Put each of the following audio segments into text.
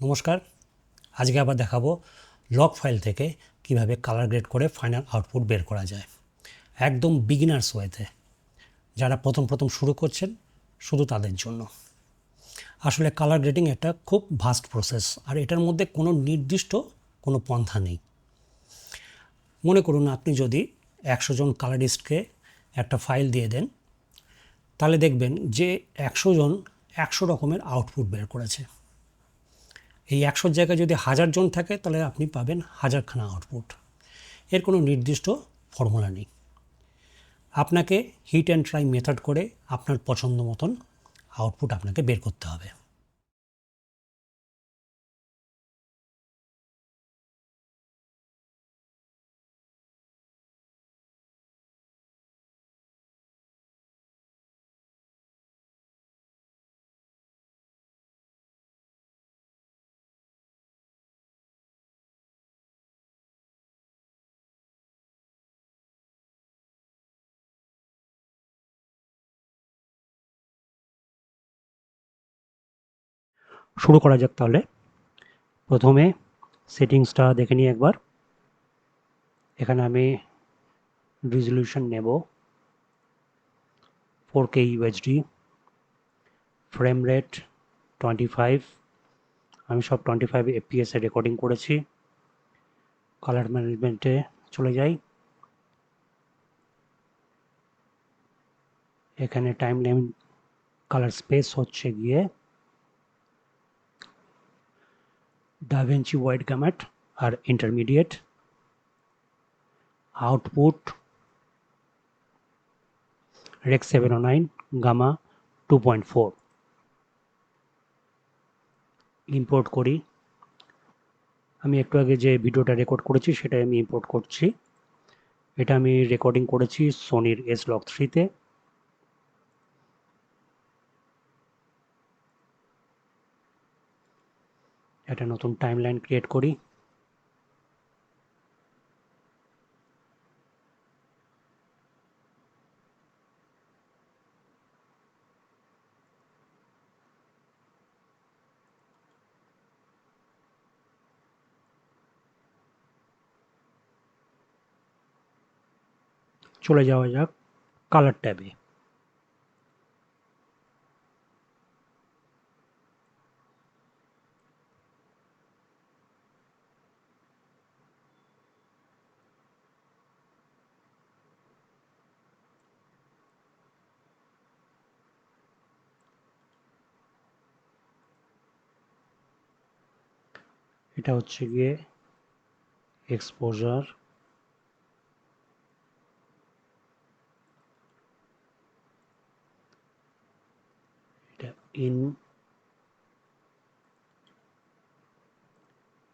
নমস্কার। আজকে আবার দেখাবো লগ ফাইল থেকে কীভাবে কালার গ্রেড করে ফাইনাল আউটপুট বের করা যায়। একদম বিগিনার্স ওয়েতে যারা প্রথম প্রথম শুরু করছেন, শুধু তাদের জন্য। আসলে কালার গ্রেডিং একটা খুব ভাস্ট প্রসেস আর এটার মধ্যে কোনো নির্দিষ্ট কোনো পন্থা নেই। মনে করুন আপনি যদি একশো জন কালারিস্টকে একটা ফাইল দিয়ে দেন, তাহলে দেখবেন যে একশো জন একশো রকমের আউটপুট বের করেছে। এই একশোর জায়গায় যদি হাজার জন থাকে, তাহলে আপনি পাবেন হাজারখানা আউটপুট এর কোনো নির্দিষ্ট ফর্মুলা নেই। আপনাকে হিট অ্যান্ড ট্রাই মেথড করে আপনার পছন্দ মতন আউটপুট আপনাকে বের করতে হবে। শুরু করা যাক তাহলে। প্রথমে সেটিংসটা দেখে নিই একবার। এখানে আমি রিজলিউশন নেব। Four K UHD frame rate twenty five আমি সব টোয়েন্টি ফাইভ এফপিএসে রেকর্ডিং করেছি। কালার ম্যানেজমেন্টে চলে যাই। এখানে টাইম লাইন কালার স্পেস হচ্ছে গিয়ে intermediate output rec seven o nine gamma two point four import করি। আমি একটু আগে যে ভিডিওটা রেকর্ড করেছি, সেটাই আমি ইম্পোর্ট করছি। এটা আমি রেকর্ডিং করেছি সোনির এস লক থ্রিতে একটা নতুন টাইমলাইন ক্রিয়েট করি। চলে যাওয়া যাক কালার ট্যাবে। এটা হচ্ছে গিয়ে এক্সপোজার এটা ইন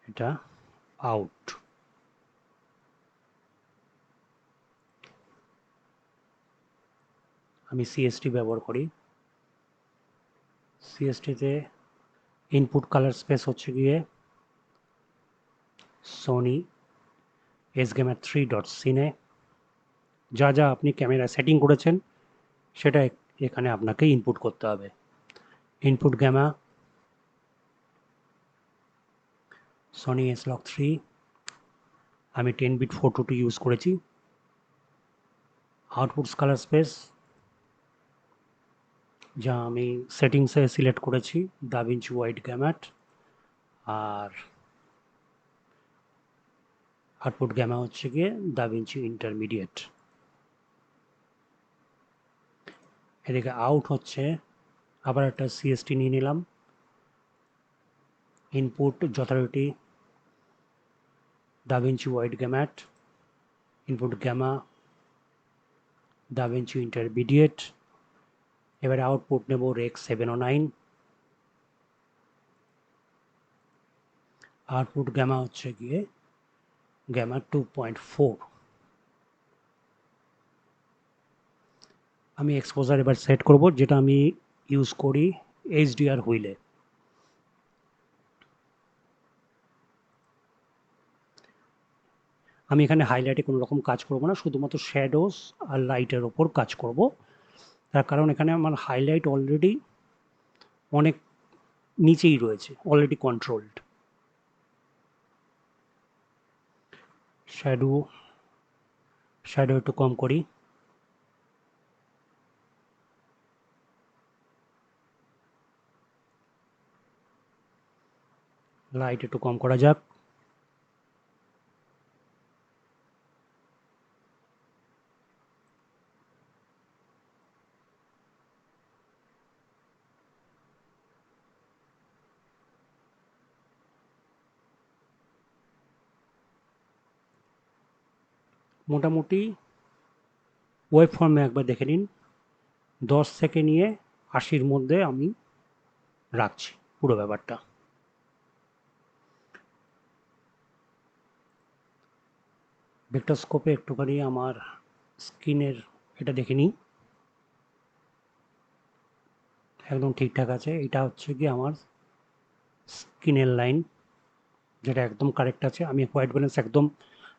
এটা আউট আমি সিএসটি ব্যবহার করি। সিএসটিতে ইনপুট কালার স্পেস হচ্ছে গিয়ে Sony S gamut three dot cine যা যা আপনি ক্যামেরা সেটিং করেছেন, সেটা এখানে আপনাকে ইনপুট করতে হবে। Input gamma Sony S log three আমি ten bit four two use করেছি। আউটপুট কালার স্পেস যা আমি সেটিংসে সিলেক্ট করেছি দাভিঞ্চি হোয়াইট গ্যাম্যাট আর আউটপুট গ্যামা হচ্ছে গিয়ে দাভিঞ্চি ইন্টারমিডিয়েট। এদিকে আউট হচ্ছে, আবার একটা সিএসটি নিয়ে নিলাম। ইনপুট যথারীতি DaVinci wide gamut input gamma DaVinci intermediate. এবারে আউটপুট নেব rec seven o nine. Output gamma হচ্ছে গিয়ে পয়েন্ট ফোর আমি এক্সপোজার এবার সেট করব, যেটা আমি ইউজ করি এইচডিআর হুইলে আমি এখানে হাইলাইটে কোনো রকম কাজ করব না, শুধুমাত্র শ্যাডোস আর লাইটের ওপর কাজ করব। তার কারণ এখানে আমার হাইলাইট অলরেডি অনেক নিচেই রয়েছে অলরেডি কন্ট্রোলড শ্যাডো শ্যাডো একটু কম করি। লাইট একটু কম করা যাক। মোটামুটি ওয়েব ফর্মে একবার দেখে নিন। দশ থেকে নিয়ে আশির মধ্যে আমি রাখছি পুরো ব্যাপারটা। ভেক্টরস্কোপে একটুখানি আমার স্ক্রিনের এটা দেখে নিই। একদম ঠিকঠাক আছে। এটা হচ্ছে কি আমার স্ক্রিনের লাইন, যেটা একদম কারেক্ট আছে। আমি হোয়াইট ব্যালেন্স একদম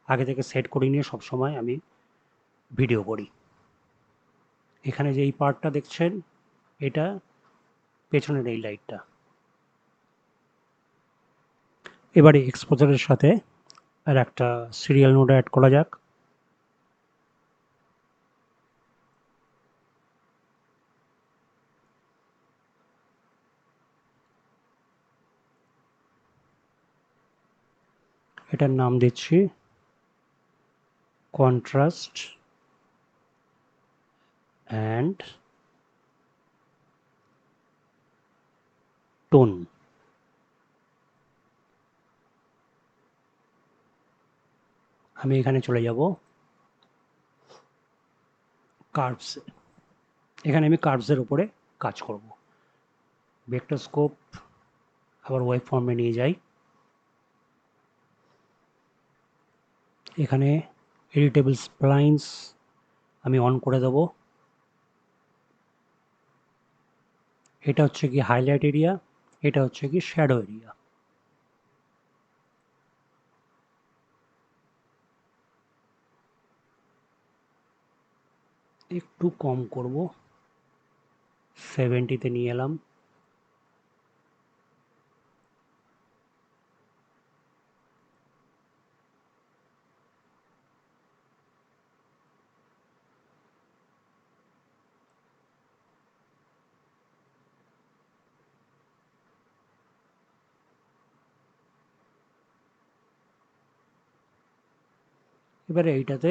আগে থেকে সেট করে নিয়ে সবসময় আমি ভিডিও করি। এখানে যে এই পার্টটা দেখছেন, এটা পেছনের এই লাইটটা এবারে এক্সপোজারের সাথে আর একটা সিরিয়াল নোট অ্যাড করা যাক। এটার নাম দিচ্ছি contrast and tone. আমি এখানে চলে যাব কার্ভস এখানে আমি কার্ভসের উপরে কাজ করব। ভেক্টরস্কোপ আবার ওয়েব ফর্মে নিয়ে যাই। এখানে এডিটেবল স্প্লাইন্স আমি অন করে দেব। এটা হচ্ছে কি হাইলাইট এরিয়া এটা হচ্ছে কি শ্যাডো এরিয়া একটু কম করব। সেভেন্টিতে নিয়ে এলাম। এবারে এইটাতে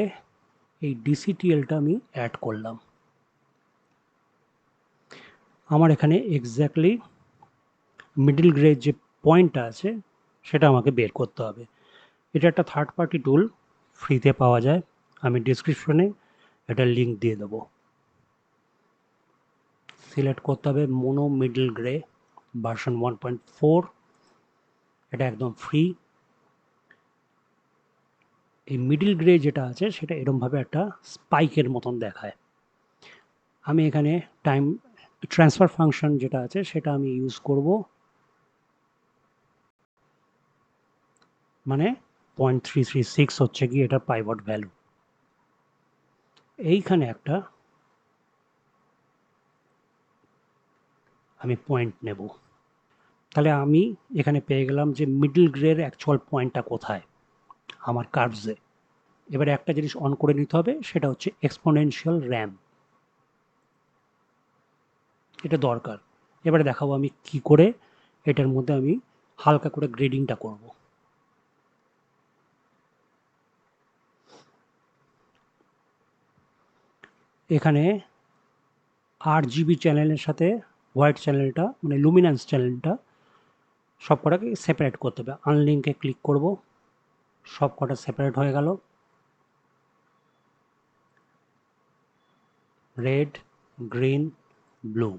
এই ডিসিটিএলটা আমি অ্যাড করলাম। আমার এখানে এক্স্যাক্টলি মিডল গ্রেড যে পয়েন্টটা আছে, সেটা আমাকে বের করতে হবে। এটা একটা থার্ড পার্টি টুল ফ্রিতে পাওয়া যায়। আমি ডিসক্রিপশনে এটা লিঙ্ক দিয়ে দেবো। সিলেক্ট করতে হবে mono middle grey version one point four এটা একদম ফ্রি এই মিডিল গ্রে যেটা আছে, সেটা এরমভাবে একটা স্পাইকের মতন দেখায়। আমি এখানে টাইম ট্রান্সফার ফাংশন যেটা আছে, সেটা আমি ইউজ করব। মানে পয়েন্ট থ্রি থ্রি সিক্স হচ্ছে কি এটা পাইভট ভ্যালু এইখানে একটা আমি পয়েন্ট নেব। তাহলে আমি এখানে পেয়ে গেলাম যে মিডল গ্রের অ্যাকচুয়াল পয়েন্টটা কোথায়? আমার কার্ভসে এবারে একটা জিনিস অন করে নিতে হবে, সেটা হচ্ছে এক্সপোনেনশিয়াল র্যাম এটা দরকার। এবারে দেখাবো আমি কি করে এটার মধ্যে আমি হালকা করে গ্রেডিংটা করব। এখানে আট জিবি চ্যানেলের সাথে হোয়াইট চ্যানেলটা মানে লুমিনান্স চ্যানেলটা সব কটাকে সেপারেট করতে হবে। আনলিঙ্কে ক্লিক করব। সব কটা সেপারেট হয়ে গেল। রেড গ্রিন ব্লু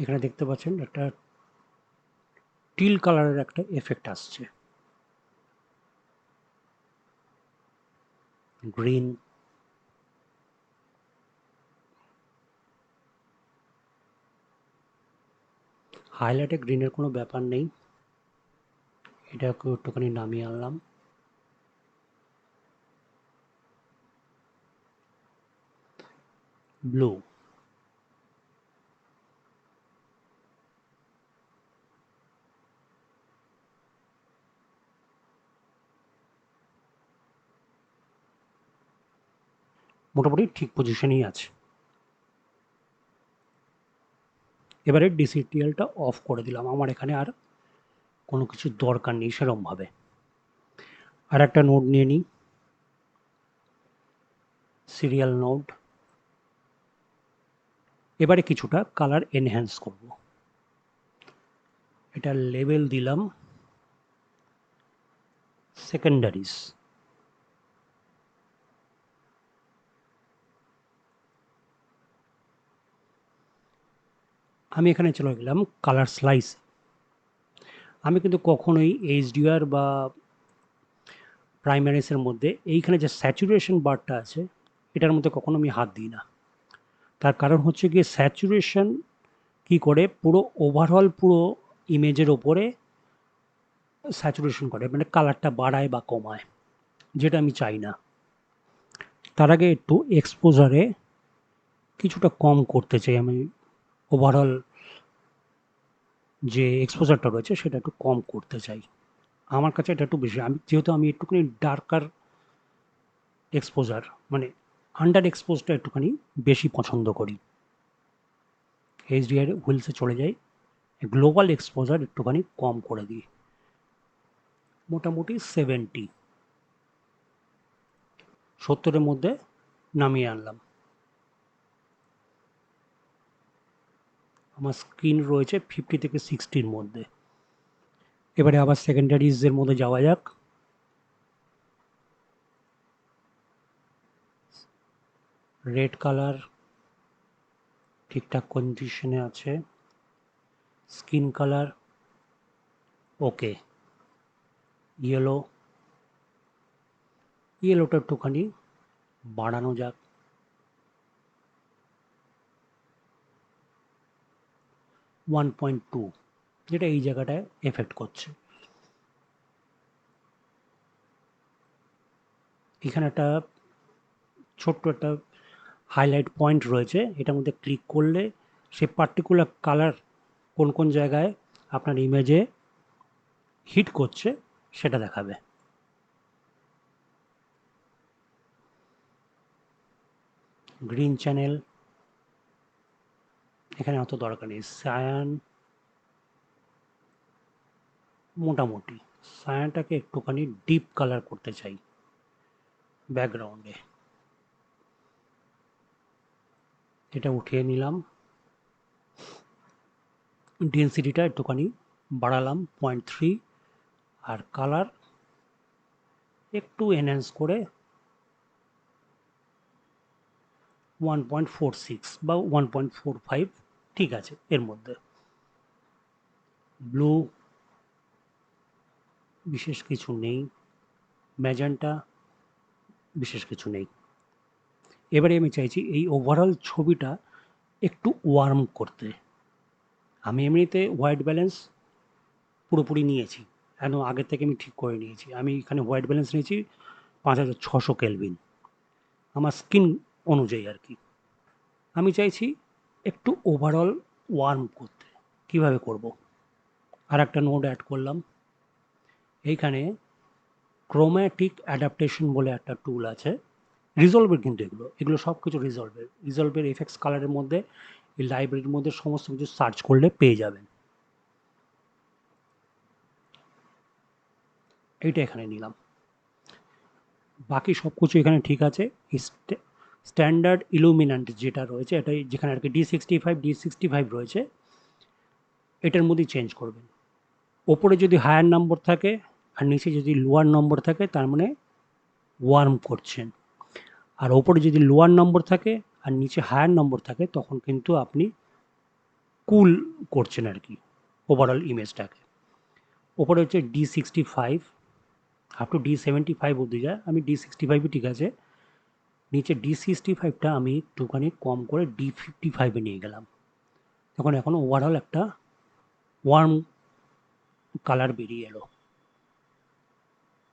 এখানে দেখতে পাচ্ছেন একটা টিল কালারের একটা এফেক্ট আসছে। গ্রিন হাইলাইটে গ্রিনের কোনো ব্যাপার নেই। এটাকে একটুখানি নামিয়ে আনলাম। ব্লু মোটামুটি ঠিক পজিশনেই আছে। এবারে ডিসিটিএলটা অফ করে দিলাম। আমার এখানে আর কোনো কিছু দরকার নেই সেরমভাবে। আর একটা নোট নিয়ে নিই। সিরিয়াল নোট এবারে কিছুটা কালার এনহ্যান্স করব। এটা লেভেল দিলাম। সেকেন্ডারিজ আমি এখানে চলে গেলাম কালার স্লাইস আমি কিন্তু কখনোই এইচডিআর বা প্রাইমারিসের মধ্যে এইখানে যে স্যাচুরেশন বারটা আছে, এটার মধ্যে কখনো আমি হাত দিই না। তার কারণ হচ্ছে গিয়ে স্যাচুরেশন কি করে? পুরো ওভারঅল পুরো ইমেজের ওপরে স্যাচুরেশন করে মানে কালারটা বাড়ায় বা কমায়, যেটা আমি চাই না। তার আগে একটু এক্সপোজারে কিছুটা কম করতে চাই আমি ওভারঅল যে এক্সপোজারটা রয়েছে, সেটা একটু কম করতে চাই। আমার কাছে এটা একটু বেশি, আমি যেহেতু আমি একটুখানি ডার্কার এক্সপোজার মানে আন্ডার এক্সপোজটা একটুখানি বেশি পছন্দ করি। এইচডিআর হুইলসে চলে যাই গ্লোবাল এক্সপোজার একটুখানি কম করে দিই। মোটামুটি সেভেন্টি সত্তরের মধ্যে নামিয়ে আনলাম। আমার স্ক্রিন রয়েছে ফিফটি থেকে সিক্সটির মধ্যে। এবারে আবার সেকেন্ডারিজের মধ্যে যাওয়া যাক। রেড কালার ঠিকঠাক কন্ডিশনে আছে। স্কিন কালার ওকে ইয়েলো ইয়েলোটা একটুখানি বাড়ানো যাক। ওয়ান পয়েন্ট টু যেটা এই জায়গাটায় এফেক্ট করছে। এখানে একটা ছোট্ট একটা হাইলাইট পয়েন্ট রয়েছে, এটার মধ্যে ক্লিক করলে সে পার্টিকুলার কালার কোন কোন জায়গায় আপনার ইমেজে হিট করছে, সেটা দেখাবে। গ্রিন চ্যানেল এখানে অত দরকার নেই। সায়ান মোটামুটি, সায়ানটাকে একটুখানি ডিপ কালার করতে চাই ব্যাকগ্রাউন্ডে এটা উঠিয়ে নিলাম। ডেন্সিটিটা একটুখানি বাড়ালাম পয়েন্ট থ্রি আর কালার একটু এনহ্যান্স করে ওয়ান পয়েন্ট ফোর সিক্স বা ওয়ান পয়েন্ট ফোর ফাইভ ঠিক আছে, এর মধ্যে। ব্লু, বিশেষ কিছু নেই। ম্যাজেন্টা, বিশেষ কিছু নেই। এবারে আমি চাইছি এই ওভারঅল ছবিটা একটু ওয়ার্ম করতে। আমি এমনিতে হোয়াইট ব্যালেন্স পুরোপুরি নিয়েছি। কেন? আগের থেকে আমি ঠিক করে নিয়েছি। আমি এখানে হোয়াইট ব্যালেন্স নিয়েছি পাঁচ হাজার ছশো কেলভিন আমার স্কিন অনুযায়ী আর কি। আমি চাইছি একটু ওভারঅল ওয়ার্ম করতে। কীভাবে করব? আর একটা নোট অ্যাড করলাম। এইখানে ক্রোম্যাটিক অ্যাডাপ্টেশন বলে একটা টুল আছে। রিজলভের কিন্তু এগুলো এগুলো সব কিছু রিজলভের রিজলভের এফেক্টস কালারের মধ্যে, এই লাইব্রেরির মধ্যে সমস্ত কিছু সার্চ করলে পেয়ে যাবেন। এইটা এখানে নিলাম। বাকি সব কিছু এখানে ঠিক আছে। স্ট্যান্ডার্ড ইলুমিনান্ট যেটা রয়েছে, এটাই যেখানে আর কি D sixty five D sixty five রয়েছে, এটার মধ্যেই চেঞ্জ করবেন। ওপরে যদি হায়ার নম্বর থাকে আর নিচে যদি লোয়ার নম্বর থাকে, তার মানে ওয়ার্ম করছেন। আর ওপরে যদি লোয়ার নম্বর থাকে আর নিচে হায়ার নম্বর থাকে, তখন কিন্তু আপনি কুল করছেন আর কি ওভারঅল ইমেজটাকে ওপরে হচ্ছে D sixty five up to D seventy five অবধি যায় আমি ডি সিক্সটি ফাইভই ঠিক আছে নিচে ডি সিক্সটি ফাইভটা আমি একটুখানি কম করে ডি ফিফটি ফাইভে নিয়ে গেলাম। তখন এখন ওভারঅল একটা ওয়ার্ম কালার বেরিয়ে এলো।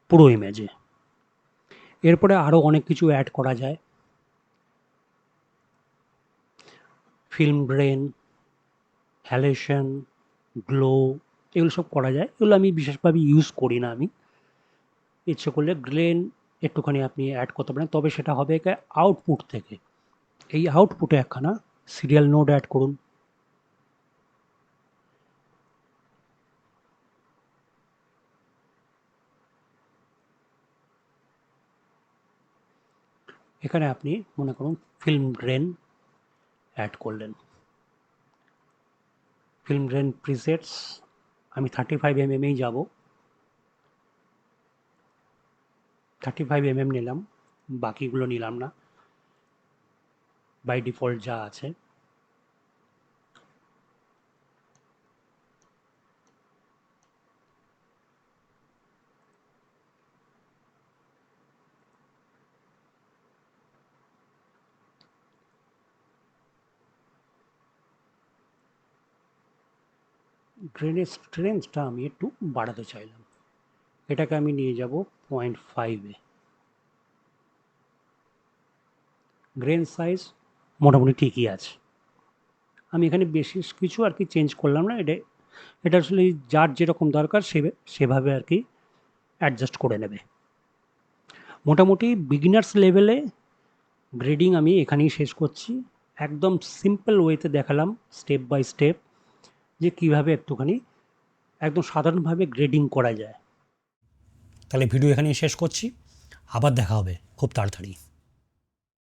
পুরো ইমেজে এরপরে আরও অনেক কিছু অ্যাড করা যায়। ফিল্ম ব্রেন হ্যালেশন গ্লো এগুলো সব করা যায়। এগুলো আমি বিশেষভাবে ইউজ করি না আমি। ইচ্ছে করলে গ্লেন একটুখানি আপনি অ্যাড করতে পারেন। তবে সেটা হবে আউটপুট থেকে। এই আউটপুটে একখানা সিরিয়াল নোড অ্যাড করুন। এখানে আপনি মনে করুন ফিল্ম গ্রেন অ্যাড করলেন। ফিল্ম গ্রেন প্রিসেটস আমি থার্টি ফাইভ এম এমএই যাব। থার্টি ফাইভ এম এম নিলাম, বাকিগুলো নিলাম না। বাই ডিফল্ট যা আছে। ড্রেনের স্ট্রেংথটা আমি একটু বাড়াতে চাইলাম। এটাকে আমি নিয়ে যাব পয়েন্ট ফাইভে গ্রেন সাইজ মোটামুটি ঠিকই আছে। আমি এখানে বেশি কিছু আর কি চেঞ্জ করলাম না, এটা এটা আসলে যার যেরকম দরকার সে, সেভাবে আর কি অ্যাডজাস্ট করে নেবে। মোটামুটি বিগিনার্স লেভেলে গ্রেডিং আমি এখানেই শেষ করছি। একদম সিম্পল ওয়েতে দেখালাম স্টেপ বাই স্টেপ যে কীভাবে একটুখানি একদম সাধারণভাবে গ্রেডিং করা যায়। তাহলে ভিডিও এখানেই শেষ করছি। আবার দেখা হবে খুব তাড়াতাড়ি।